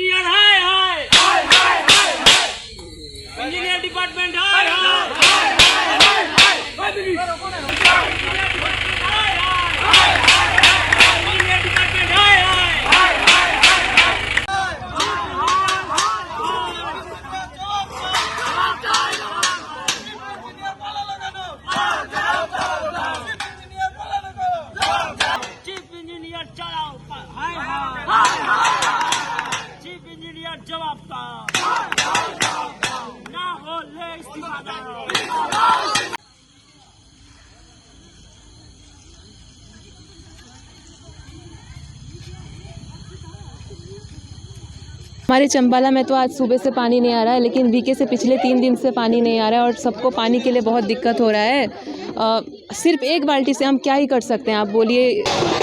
Engineer है engineer department है हमारे चंबाला में तो आज सुबह से पानी नहीं आ रहा है लेकिन बीके से पिछले तीन दिन से पानी नहीं आ रहा है और सबको पानी के लिए बहुत दिक्कत हो रहा है अ, सिर्फ एक बाल्टी से हम क्या ही कर सकते हैं आप बोलिए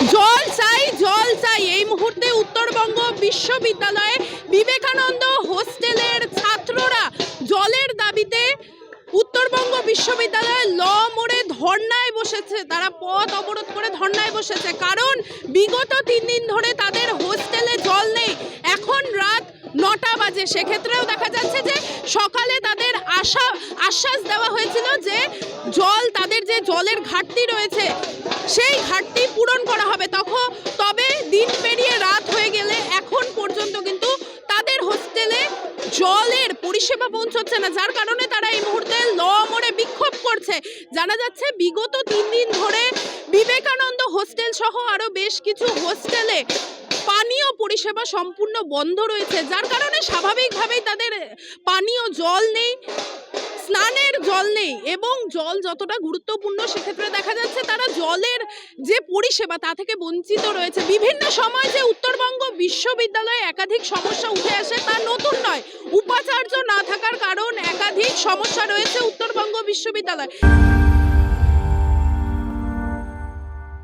জল চাই জল চাই এই মুহূর্তে উত্তরবঙ্গ বিশ্ববিদ্যালয়ে বিবেকানন্দ হোস্টেলের ছাত্ররা জলের দাবিতে উত্তরবঙ্গ বিশ্ববিদ্যালয়ে ল মোড়ে ধর্নায় বসেছে তারা পথ অবরোধ করে ধর্নায় বসেছে কারণ বিগত তিন দিন ধরে তাদের সেক্ষেত্রেও দেখা যাচ্ছে যে সকালে তাদের আশা, আশ্বাস দেওয়া হয়েছিল যে জল, তাদের যে জলের ঘাটতি রয়েছে, সেই ঘাটতি পূরণ করা হবে। তখন, তবে দিন পেরিয়ে রাত হয়ে গেলে এখন পর্যন্ত কিন্তু তাদের হোস্টেলে জলের পরিষেবা পৌঁছচ্ছে না। যার কারণে তারা এই মুহূর্তে ল মোড়ে বিক্ষোভ করছে। জানা যাচ্ছে বিগত তিন দিন ধরে বিবেকানন্দ হোস্টেল সহ আরও বেশ কিছু হোস্টেলে পানীয় পরিষেবা সম্পূর্ণ বন্ধ রয়েছে, যার কারণে স্বাভাবিকভাবেই তাদের পানীয় জল নেই, স্নানের জল নেই এবং জল যতটা গুরুত্বপূর্ণ সেক্ষেত্রে দেখা যাচ্ছে তারা জলের যে পরিষেবা তা থেকে বঞ্চিত রয়েছে। বিভিন্ন সময় যে উত্তরবঙ্গ বিশ্ববিদ্যালয়ে একাধিক সমস্যা উঠে আসে তা নতুন নয়, উপাচার্য না থাকার কারণ একাধিক সমস্যা রয়েছে উত্তরবঙ্গ বিশ্ববিদ্যালয়।